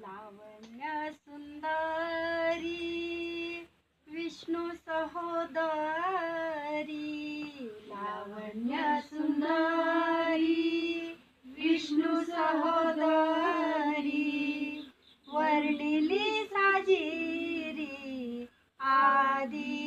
लावण्या सुंदरी विष्णू सहोदरी लावण्या सुंदरी विष्णू सहोदरी वर्णिली साजिरी आदि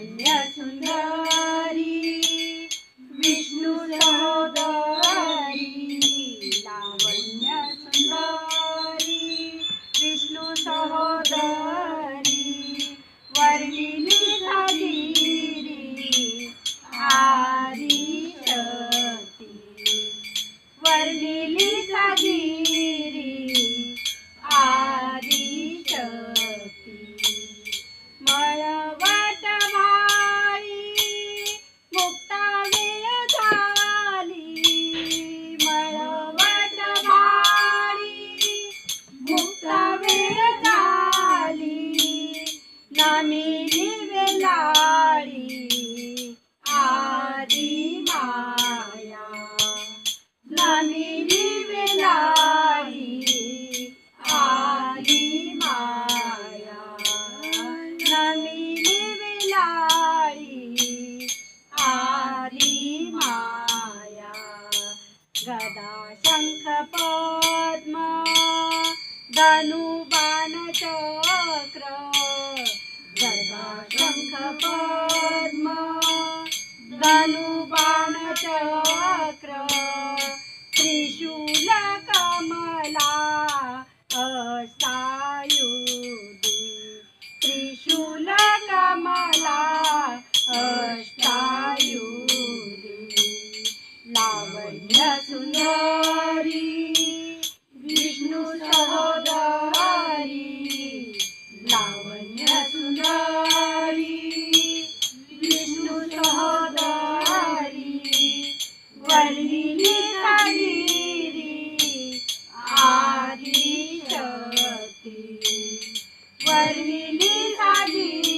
一 મારી માયા નાની વિવેલારી આરી માયા નાની વિવેલારી આરી માયા ગદા શંખ પદ્મ ધનુ બાન ચો बाण चक्र वरली साजी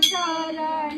chara